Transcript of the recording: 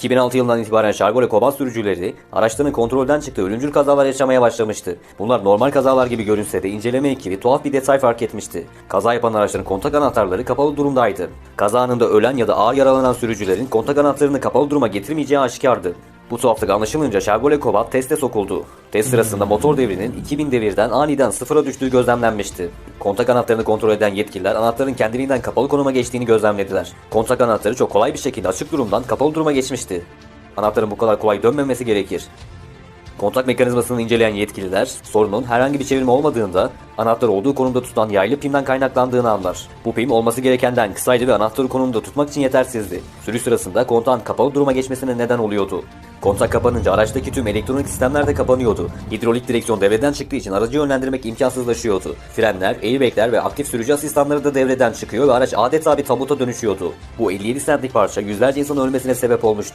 2006 yılından itibaren Şargole Kobalt sürücüleri araçlarının kontrolden çıktığı ölümcül kazalar yaşamaya başlamıştı. Bunlar normal kazalar gibi görünse de inceleme ekibi tuhaf bir detay fark etmişti. Kaza yapan araçların kontak anahtarları kapalı durumdaydı. Kaza anında ölen ya da ağır yaralanan sürücülerin kontak anahtarını kapalı duruma getirmeyeceği aşikardı. Bu tuhaflık anlaşılınca Chevrolet Cobalt teste sokuldu. Test sırasında motor devrinin 2000 devirden aniden sıfıra düştüğü gözlemlenmişti. Kontak anahtarını kontrol eden yetkililer anahtarın kendiliğinden kapalı konuma geçtiğini gözlemlediler. Kontak anahtarı çok kolay bir şekilde açık durumdan kapalı duruma geçmişti. Anahtarın bu kadar kolay dönmemesi gerekir. Kontak mekanizmasını inceleyen yetkililer sorunun herhangi bir çevirme olmadığında anahtar olduğu konumda tutulan yaylı pimden kaynaklandığını anlar. Bu pim olması gerekenden kısaydı ve anahtarı konumda tutmak için yetersizdi. Sürüş sırasında kontağın kapalı duruma geçmesine neden oluyordu. Kontak kapanınca araçtaki tüm elektronik sistemler de kapanıyordu. Hidrolik direksiyon devreden çıktığı için aracı yönlendirmek imkansızlaşıyordu. Frenler, airbagler ve aktif sürücü asistanları da devreden çıkıyor ve araç adeta bir tabuta dönüşüyordu. Bu 57 centlik parça yüzlerce insanın ölmesine sebep olmuştu.